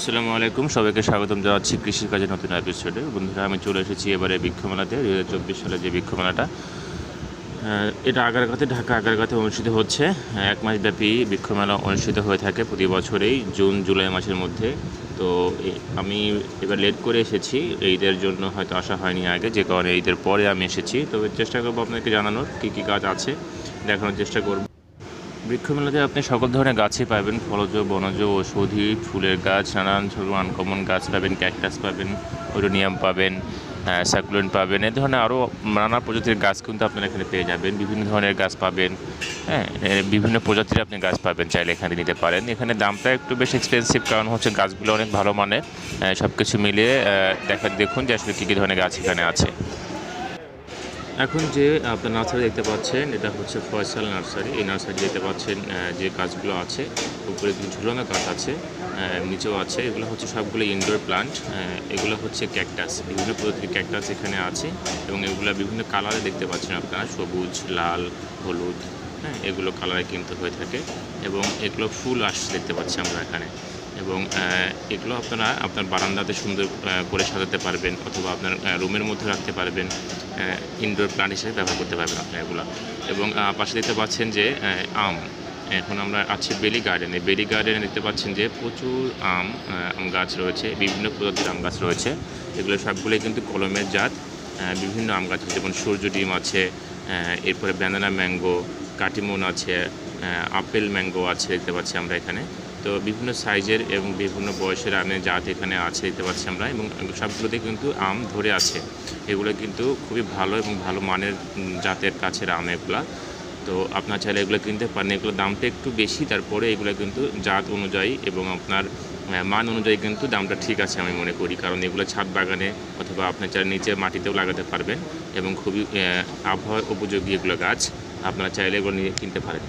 আসসালামু আলাইকুম। সবাইকে স্বাগতম জানাচ্ছি কৃষির কাজে নতুন এপিসোডে বন্ধুরা, আমি চলে এসেছি এবারে বৃক্ষমেলাতে দু হাজার চব্বিশ সালে যে বৃক্ষমেলাটা। এটা আগারগাতে ঢাকা আগারগাতে অনুষ্ঠিত হচ্ছে। এক মাসব্যাপী বৃক্ষমেলা অনুষ্ঠিত হয়ে থাকে প্রতি বছরেই, জুন, জুলাই মাসের মধ্যে। তো আমি এবার লেট করে এসেছি। ঈদের জন্য হয়তো আসা হয়নি আগে, যে কারণে ঈদের পরে আমি এসেছি। তবে চেষ্টা করব আপনাকে জানানোর কী কী কাজ আছে, দেখানোর চেষ্টা করব। বৃক্ষমেলাতে আপনি সকল ধরনের গাছই পাবেন। ফলজ, বনজ, ঔষধি, ফুলের গাছ, নানান ধরনের আনকমন গাছ পাবেন, ক্যাকটাস পাবেন, ওরোনিয়াম পাবেন সাকুলেন্ট পাবেন, এ ধরনের আরও নানা প্রজাতির গাছ কিন্তু আপনারা এখানে পেয়ে যাবেন। বিভিন্ন ধরনের গাছ পাবেন হ্যাঁ বিভিন্ন প্রজাতির আপনি গাছ পাবেন চাইলে এখানে নিতে পারেন। এখানে দামটা একটু বেশ এক্সপেন্সিভ কারণ হচ্ছে গাছগুলো অনেক ভালো মানের সব কিছু মিলিয়ে দেখা, দেখুন যে আসলে কী কী ধরনের গাছ এখানে আছে। এখন যে আপনার নার্সারি দেখতে পাচ্ছেন, এটা হচ্ছে ফয়সাল নার্সারি। এই নার্সারি দেখতে পাচ্ছেন যে গাছগুলো আছে, উপরে ঝুলানো গাছ আছে নিচেও আছে। এগুলো হচ্ছে সবগুলো ইনডোর প্লান্ট এগুলো হচ্ছে ক্যাকটাস বিভিন্ন প্রজাতির ক্যাকটাস এখানে আছে এবং এগুলো বিভিন্ন কালারে দেখতে পাচ্ছেন আপনারা, সবুজ, লাল, হলুদ হ্যাঁ এগুলো কালারে কিন্তু হয়ে থাকে এবং এগুলো ফুল আসছে দেখতে পাচ্ছি আমরা এখানে। এবং এগুলো আপনারা আপনার বারান্দাতে সুন্দর করে সাজাতে পারবেন অথবা আপনার রুমের মধ্যে রাখতে পারবেন ইনডোর প্লান্ট হিসেবে ব্যবহার করতে পারবেন আপনারা এগুলো। এবং পাশে দেখতে পাচ্ছেন যে আম। এখন আমরা আছি বেলি গার্ডেনে বেলি গার্ডেনে দেখতে পাচ্ছেন যে প্রচুর আম আম গাছ রয়েছে, বিভিন্ন প্রজাতির আম গাছ রয়েছে। এগুলো সবগুলোই কিন্তু কলমের জাত বিভিন্ন আম গাছ যেমন সূর্য ডিম আছে এরপরে ব্যানানা ম্যাঙ্গো কাটিমন আছে আপেল ম্যাঙ্গো আছে দেখতে পাচ্ছি আমরা এখানে। তো বিভিন্ন সাইজের এবং বিভিন্ন বয়সের আমের জাত এখানে আছে, দেখতে পাচ্ছি আমরা, এবং সবগুলোতে কিন্তু আম ধরে আছে। এগুলো কিন্তু খুবই ভালো এবং ভালো মানের জাতের কাছের আম এগুলা। তো আপনার চাইলে এগুলো কিনতে পারেন। এগুলোর দামটা একটু বেশি, তারপরে এগুলো কিন্তু জাত অনুযায়ী এবং আপনার মান অনুযায়ী কিন্তু দামটা ঠিক আছে আমি মনে করি। কারণ এগুলো ছাদ বাগানে অথবা আপনার চাইলে নিচে মাটিতেও লাগাতে পারবেন এবং খুবই আবহাওয়া উপযোগী এগুলো গাছ। আপনারা চাইলে এগুলো নিয়ে কিনতে পারেন।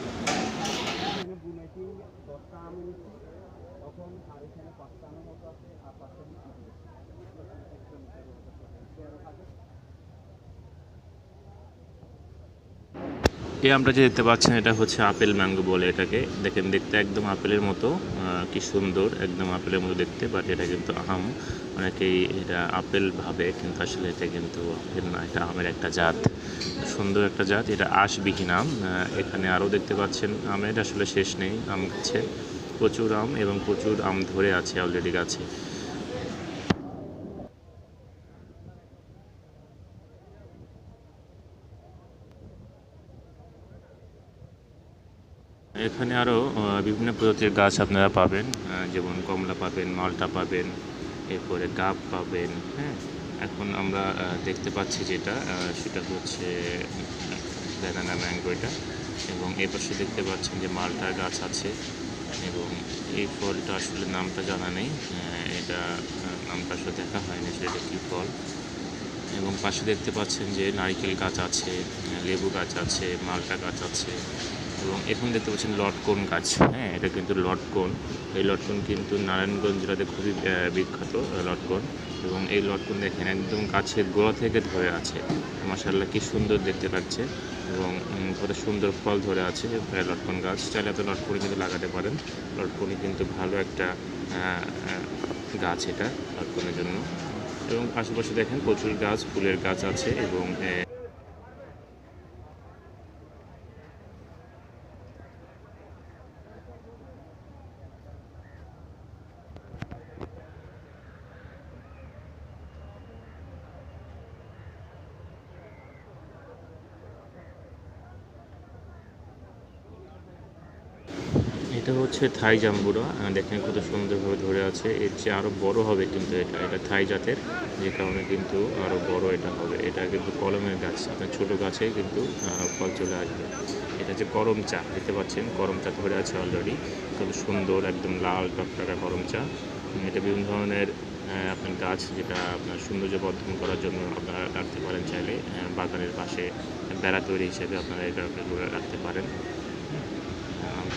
দশটা আম এনেছি তখন আর এখানে পাঁচটা আমের মতো আছে আর পাঁচটা এই আমটা যে দেখতে পাচ্ছেন, এটা হচ্ছে আপেল ম্যাঙ্গো বলে এটাকে। দেখেন, দেখতে একদম আপেলের মতো কি সুন্দর, একদম আপেলের মতো দেখতে বাট এটা কিন্তু আম। অনেকেই এটা আপেল ভাবে, কিন্তু আসলে এটা কিন্তু আপেল না, এটা আমের একটা জাত। সুন্দর একটা জাত, এটা আশবিহীন আম। এখানে আরও দেখতে পাচ্ছেন, আমের আসলে শেষ নেই, আম গাছে প্রচুর আম এবং প্রচুর আম ধরে আছে অলরেডি গাছে। এখানে আরও বিভিন্ন প্রজাতির গাছ আপনারা পাবেন যেমন কমলা পাবেন, মালটা পাবেন, এরপরে গাব পাবেন হ্যাঁ? এখন আমরা দেখতে পাচ্ছি যেটা সেটা হচ্ছে ব্যানানা ম্যাঙ্গো এটা। এবং এ পাশে দেখতে পাচ্ছেন যে মালটার গাছ আছে। এবং এই ফলটা আসলে নামটা জানা নেই এটা নামটা আসলে দেখা হয়নি সেটা কী ফল। এবং পাশে দেখতে পাচ্ছেন যে নারিকেল গাছ আছে লেবু গাছ আছে, মালটা গাছ আছে। এবং এখন দেখতে পাচ্ছেন লটকন গাছ। হ্যাঁ এটা কিন্তু লটকন এই লটকন কিন্তু নারায়ণগঞ্জ জেলাতে খুবই বিখ্যাত লটকন এবং এই লটকন দেখেন একদম গাছের গোড়া থেকে ধরে আছে। মাসাল্লাহ কি সুন্দর দেখতে লাগছে। এবং কত সুন্দর ফল ধরে আছে লটকন গাছ। চাইলে আপনি লটকনি কিন্তু লাগাতে পারেন। লটকনি কিন্তু ভালো একটা গাছ এটা লটকনের জন্য। এবং আশেপাশে দেখেন প্রচুর গাছ, ফুলের গাছ আছে এবং এটা হচ্ছে থাই জাম্বুরা। দেখেন কত সুন্দরভাবে ধরে আছে। এর চেয়ে আরও বড় হবে কিন্তু এটা। এটা থাই জাতের, যে কারণে কিন্তু আরও বড় এটা হবে। এটা কিন্তু কলমের গাছ, আপনার ছোটো গাছে কিন্তু ফল চলে আসবে। এটা হচ্ছে করম চা, দেখতে পাচ্ছেন? করম চা ধরে আছে অলরেডি কত সুন্দর, একদম লাল টকটকা করম চা। এটা বিভিন্ন ধরনের আপনার গাছ যেটা আপনার সৌন্দর্য বর্ধন করার জন্য আপনারা রাখতে পারেন চাইলে। বাগানের পাশে বেড়া তৈরি হিসেবে আপনারা এটা রাখতে পারেন।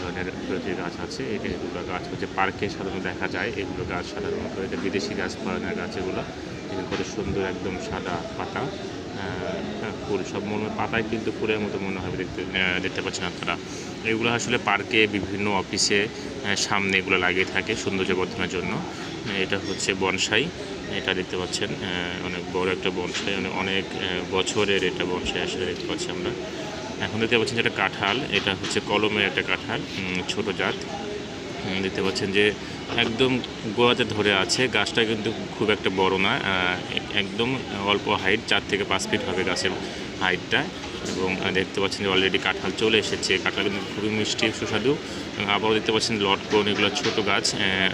ধরনের প্রজাতির গাছ আছে এগুলো গাছ হচ্ছে পার্কে সাধারণত দেখা যায়। এগুলো গাছ সাধারণত এটা বিদেশি গাছ ফলনের গাছ এগুলো কত সুন্দর একদম সাদা পাতা। হ্যাঁ, ফুল সব মনে পাতায় কিন্তু ফুলের মতো মনে হবে দেখতে দেখতে পাচ্ছেন আপনারা। এগুলো আসলে পার্কে বিভিন্ন অফিসে সামনে এগুলো লাগিয়ে থাকে সৌন্দর্য বর্ধনের জন্য এটা হচ্ছে বনসাই। এটা দেখতে পাচ্ছেন অনেক বড় একটা বনসাই অনেক অনেক বছরের এটা বনসাই আসলে দেখতে পাচ্ছি আমরা। এখন দেখতে পাচ্ছেন একটা কাঁঠাল, এটা হচ্ছে কলমের একটা কাঁঠাল ছোট জাত। দেখতে পাচ্ছেন যে একদম গোড়াতে ধরে আছে, গাছটা কিন্তু খুব একটা বড় না একদম অল্প হাইট চার থেকে পাঁচ ফিট হবে গাছের হাইটটা এবং দেখতে পাচ্ছেন যে অলরেডি কাঁঠাল চলে এসেছে। কাঁঠাল কিন্তু খুবই মিষ্টি, সুস্বাদু এবং আবারও দেখতে পাচ্ছেন লটকন, এগুলো ছোটো গাছ।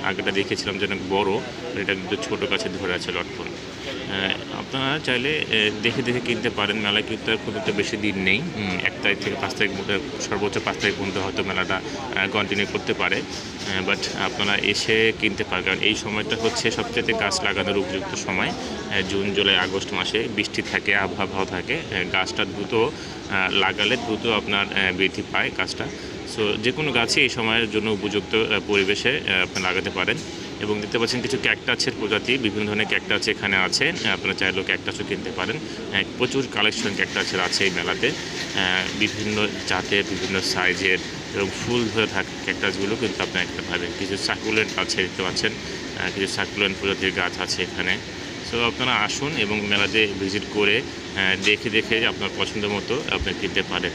আগেটা দেখেছিলাম যে অনেক বড় এটা কিন্তু ছোটো গাছে ধরে আছে লটকন। আপনারা চাইলে দেখে দেখে কিনতে পারেন। মেলা কিন্তু খুব একটা বেশি দিন নেই। এক তারিখ থেকে পাঁচ তারিখ সর্বোচ্চ পাঁচ তারিখ পর্যন্ত হয়তো মেলাটা কন্টিনিউ করতে পারে। বাট আপনারা এসে কিনতে পারেন। কারণ এই সময়টা হচ্ছে সবচেয়ে গাছ লাগানোর উপযুক্ত সময়। জুন, জুলাই, আগস্ট মাসে বৃষ্টি থাকে, আবহাওয়া থাকে। গাছটা দ্রুত লাগালে দ্রুত আপনার বৃদ্ধি পায় গাছটা। সো যে কোনো গাছই এই সময়ের জন্য উপযুক্ত পরিবেশে আপনি লাগাতে পারেন। এবং দেখতে পাচ্ছেন কিছু ক্যাকটাসের প্রজাতি, বিভিন্ন ধরনের ক্যাকটাস এখানে আছে। আপনারা চাইলেও ক্যাকটাসও কিনতে পারেন। প্রচুর কালেকশন ক্যাকটাসের আছে এই মেলাতে। বিভিন্ন জাতের, বিভিন্ন সাইজের এবং ফুল ধরে থাকে ক্যাকটাসগুলো কিন্তু আপনারা একটা পাবেন। কিছু সাকুলেন্ট আছে, দেখতে পাচ্ছেন। কিছু সাকুলেন্ট প্রজাতির গাছ আছে এখানে। সো আপনারা আসুন এবং মেলাতে ভিজিট করে দেখে দেখে আপনার পছন্দ মতো আপনি কিনতে পারেন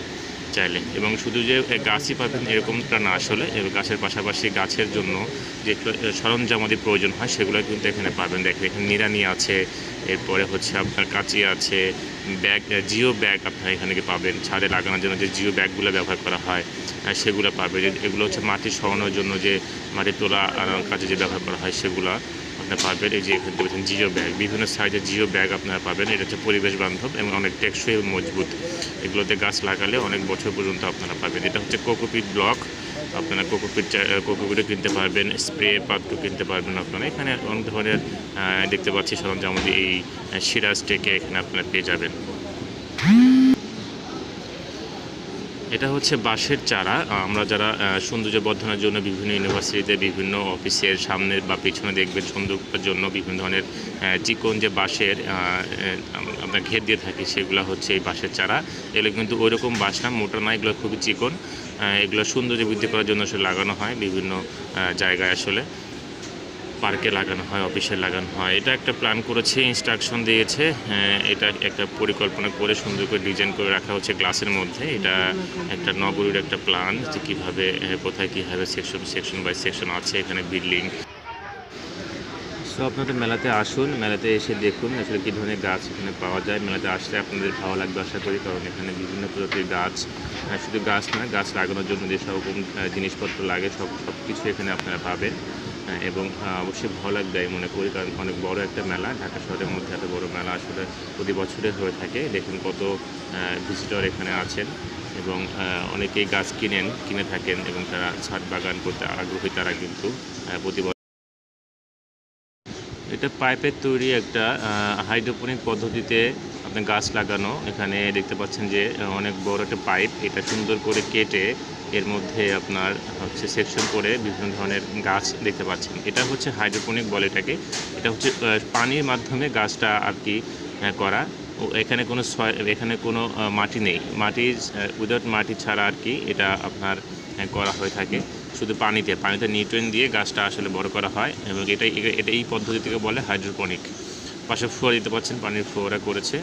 চাইলে। এবং শুধু যে গাছই পাবেন এরকমটা না আসলে গাছের পাশাপাশি গাছের জন্য যে সরঞ্জামাদি প্রয়োজন হয়, সেগুলো কিন্তু এখানে পাবেন। দেখেন, এখানে নিরানি আছে, এরপরে হচ্ছে আপনার কাঁচি আছে, ব্যাগ, জিও ব্যাগ আপনারা এখানে পাবেন। ছাদে লাগানোর জন্য যে জিও ব্যাগগুলো ব্যবহার করা হয় সেগুলো পাবেন। এগুলো হচ্ছে মাটি সরানোর জন্য যে মাটি তোলা কাজে যে ব্যবহার করা হয়, সেগুলো আপনারা পাবেন, এই যে এখানে দেখবেন জিও ব্যাগ। বিভিন্ন সাইজের জিও ব্যাগ আপনারা পাবেন। এটা হচ্ছে পরিবেশ বান্ধব এবং অনেক টেকসই মজবুত। এগুলোতে গাছ লাগালে অনেক বছর পর্যন্ত আপনারা পাবেন। এটা হচ্ছে কোকোপিট ব্লক। আপনারা কোকোপিট কোকোপিটও কিনতে পারবেন, স্প্রে পাত্র কিনতে পারবেন আপনারা। এখানে অনেক ধরনের দেখতে পাচ্ছি সরঞ্জাম এই সিরাজ টেকে এখানে আপনারা পেয়ে যাবেন। এটা হচ্ছে বাঁশের চারা। আমরা যারা সৌন্দর্য বর্ধনের জন্য বিভিন্ন ইউনিভার্সিটিতে বিভিন্ন অফিসের সামনে বা পিছনে দেখবেন সৌন্দর্যের জন্য বিভিন্ন ধরনের চিকন যে বাঁশের আমরা ঘের দিয়ে থাকি, সেগুলো হচ্ছে এই বাঁশের চারা। এগুলো কিন্তু ওই রকম বাঁশ না, মোটা না, এগুলো খুবই চিকন। এগুলো সৌন্দর্য বৃদ্ধি করার জন্য আসলে লাগানো হয় বিভিন্ন জায়গায় আসলে। পার্কে লাগানো হয়, অফিসে লাগানো হয়। এটা একটা প্ল্যান করেছে ইনস্ট্রাকশন দিয়েছে। এটা একটা পরিকল্পনা করে সুন্দর করে ডিজাইন করে রাখা হচ্ছে গ্লাসের মধ্যে। এটা একটা নগরীর একটা প্ল্যান যে কীভাবে কোথায় কীভাবে সেকশন সেকশন বাই সেকশন আছে এখানে বিল্ডিং সো আপনাদের মেলাতে আসুন, মেলাতে এসে দেখুন আসলে কী ধরনের গাছ এখানে পাওয়া যায়। মেলাতে আসলে আপনাদের ভালো লাগবে আশা করি, কারণ এখানে বিভিন্ন প্রজাতির গাছ শুধু গাছ না, গাছ লাগানোর জন্য যে সব জিনিসপত্র লাগে, সব সব কিছু এখানে আপনারা পাবেন। এবং অবশ্যই ভালো লাগবে আমি মনে করি, কারণ অনেক বড় একটা মেলা, ঢাকা শহরের মধ্যে এত বড় মেলা আসলে প্রতি বছরে হয়ে থাকে। দেখুন কত ভিজিটর এখানে আছেন এবং অনেকেই গাছ কিনেন, কিনে থাকেন এবং তারা ছাদ বাগান করতে আগ্রহী তারা কিন্তু প্রতি এটা পাইপের তৈরি একটা হাইড্রোপনিক পদ্ধতিতে আপনি গাছ লাগানো। এখানে দেখতে পাচ্ছেন যে, অনেক বড় একটা পাইপ, এটা সুন্দর করে কেটে এর মধ্যে আপনার হচ্ছে সেকশন করে বিভিন্ন ধরনের গাছ দেখতে পাচ্ছেন। এটা হচ্ছে হাইড্রোপনিক বলে এটাকে। এটা হচ্ছে পানির মাধ্যমে গাছটা আর কি করা। এখানে কোনো এখানে কোনো মাটি নেই। মাটি উইদাউট মাটি ছাড়া আর কি এটা আপনার করা হয়ে থাকে। শুধু পানিতে পানিতে নিউট্রেন দিয়ে গাছটা আসলে বড় করা হয় এবং এটাই এটা এই পদ্ধতি থেকে বলে হাইড্রোপনিক পাশে ফ্লোর দিতে পাচ্ছেন, পানির ফ্লোরা করেছে।